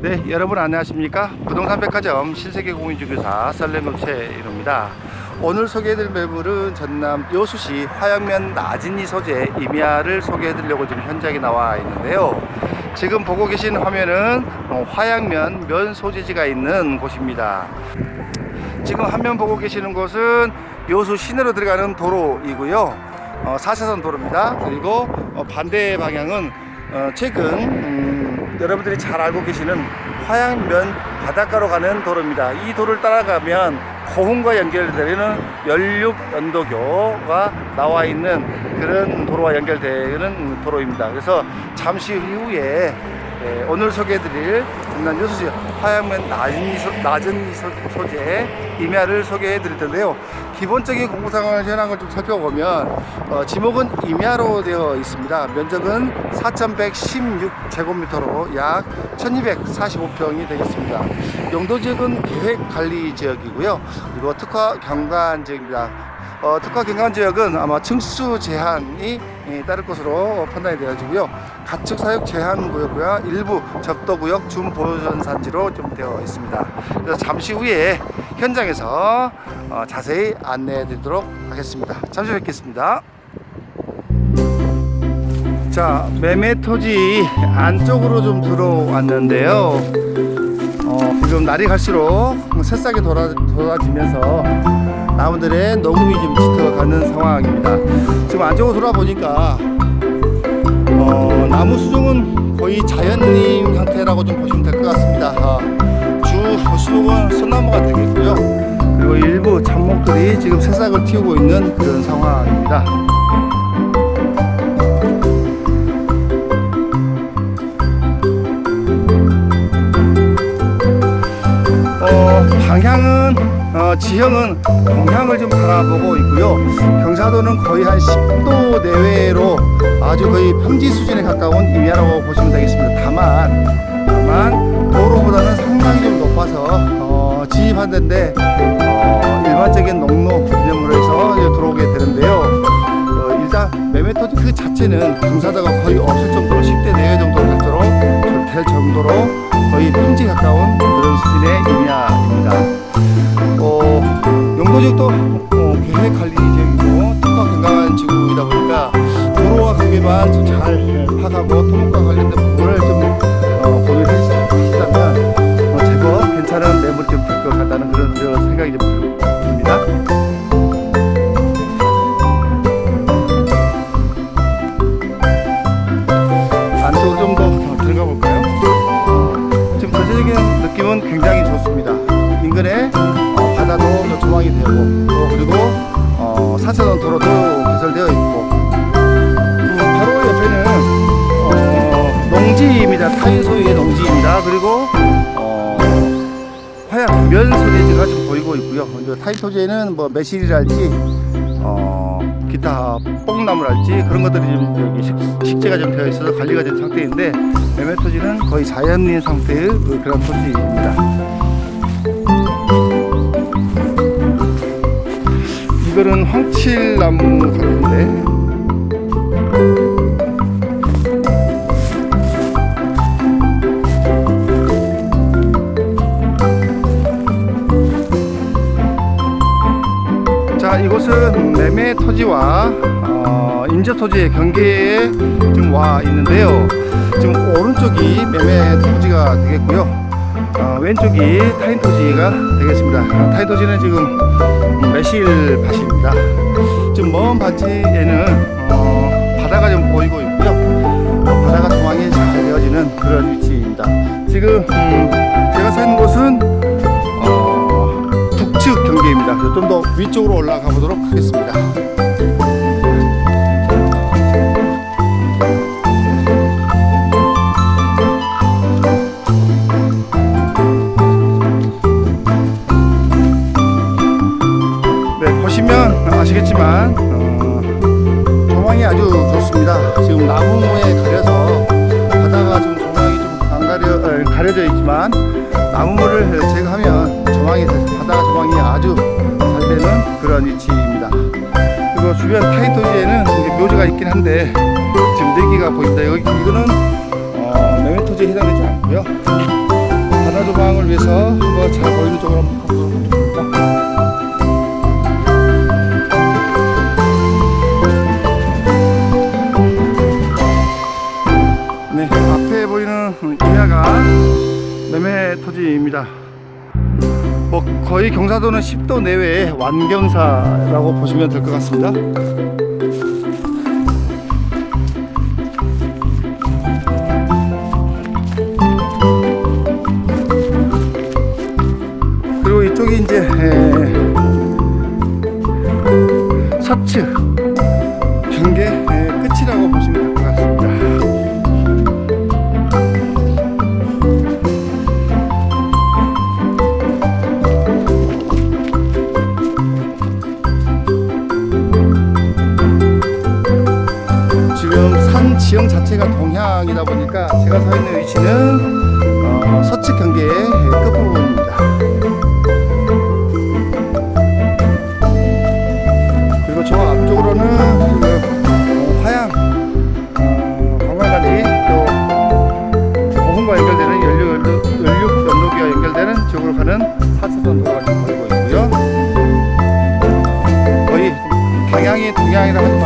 네, 여러분 안녕하십니까? 부동산 백화점 신세계 공인중개사 썰레노체입니다. 오늘 소개해드릴 매물은 전남 여수시 화양면 나진이 소재 임야를 소개해드리려고 지금 현장에 나와 있는데요. 지금 보고 계신 화면은 어, 화양면 면 소재지가 있는 곳입니다. 지금 화면 보고 계시는 곳은 여수 시내로 들어가는 도로이고요. 어, 4차선 도로입니다. 그리고 어, 반대 방향은 어, 최근 음, 여러분들이 잘 알고 계시는 화양면 바닷가로 가는 도로입니다. 이 도로를 따라가면 고흥과 연결되는 연륙 연도교가 나와 있는 그런 도로와 연결되는 도로입니다. 그래서 잠시 후에 예, 오늘 소개해드릴 전남 여수시 화양면 낮은, 소, 낮은 소, 소재 임야를 소개해 드릴 텐데요. 기본적인 공부상을 현황을 좀 살펴보면 어, 지목은 임야로 되어 있습니다. 면적은 4,116제곱미터로 약 1,245평이 되겠습니다. 용도 지역은 계획 관리 지역이고요. 그리고 특화 경관 지역입니다. 어, 특화 경관 지역은 아마 층수 제한이 예, 따를 것으로 판단이 되어지고요. 가축 사육 제한 구역과 일부 적도 구역 준 보존 산지로 좀 되어 있습니다. 그래서 잠시 후에 현장에서 어, 자세히 안내해 드리도록 하겠습니다. 잠시 뵙겠습니다. 자, 매매 토지 안쪽으로 좀 들어왔는데요. 어, 지금 날이 갈수록 새싹이 돌아, 돌아지면서 나무들의 녹음이 좀 짙어 가는 상황입니다. 지금 안쪽으로 돌아보니까 어, 나무 수종은 거의 자연님 상태라고 좀 보시면 될 것 같습니다. 어, 주 수종은 소나무가 되겠고요. 그리고 일부 잡목들이 지금 새싹을 틔우고 있는 그런 상황입니다. 어, 지형은 동향을 좀 바라보고 있고요. 경사도는 거의 한 10도 내외로 아주 거의 평지 수준에 가까운 임야라고 보시면 되겠습니다. 다만 다만 도로보다는 상당히 좀 높아서 어, 진입하는데 어, 일반적인 농로 기념으로 해서 들어오게 되는데요. 어, 일단 매매 토지 그 자체는 경사도가 거의 없을 정도로 10대 내외 정도 될 정도로 거의 평지 가까운 그런 수준의 임야입니다. 어, 용도지역도 어, 계획 관리 지역이고 특화 건강 고 있고요. 이제 타인 토지에는 뭐 매실이랄지 어, 기타 뽕나무랄지 그런 것들이 좀 식, 식재가 좀 되어 있어서 관리가 된 상태인데 매매 토지는 거의 자연인 상태의 그- 그런 토지입니다. 이거는 황칠나무 같은데 이곳은 매매 토지와 어, 임대 토지의 경계에 지금 와 있는데요. 지금 오른쪽이 매매 토지가 되겠고요. 어, 왼쪽이 타인 토지가 되겠습니다. 어, 타인 토지는 지금 매실 밭입니다. 지금 먼 반지에는 어, 바다가 좀 보이고 있고요. 어, 바다가 조망이 잘 되어지는 그런 위치입니다. 지금 음, 경계입니다. 좀더 위쪽으로 올라가 보도록 하겠습니다. 네, 보시면 아시겠지만 어, 조망이 아주 좋습니다. 지금 나무에 가려서 바다가 좀 조망이 좀 어, 가려져 있지만 나무를 제거하면 그런 위치입니다. 그리고 주변 타인 토지에는 이게 묘지가 있긴 한데 지금 네개가 보인다. 여기 이거는 어, 매매 토지에 해당되지 않고요. 바나조방을 위해서 한번 잘 보이는 쪽으로 한번 거의 경사도는 10도 내외의 완경사라고 보시면 될 것 같습니다. 그리고 이쪽이 이제 에, 서측 지형 자체가 동향이다 보니까 제가 서 있는 위치는 어, 서측 경계의 끝부분입니다. 그리고 저 앞쪽으로는 그 어, 가는 4차선 도로가 좀 보이고 있고요. 거의 방향이 동향이라 하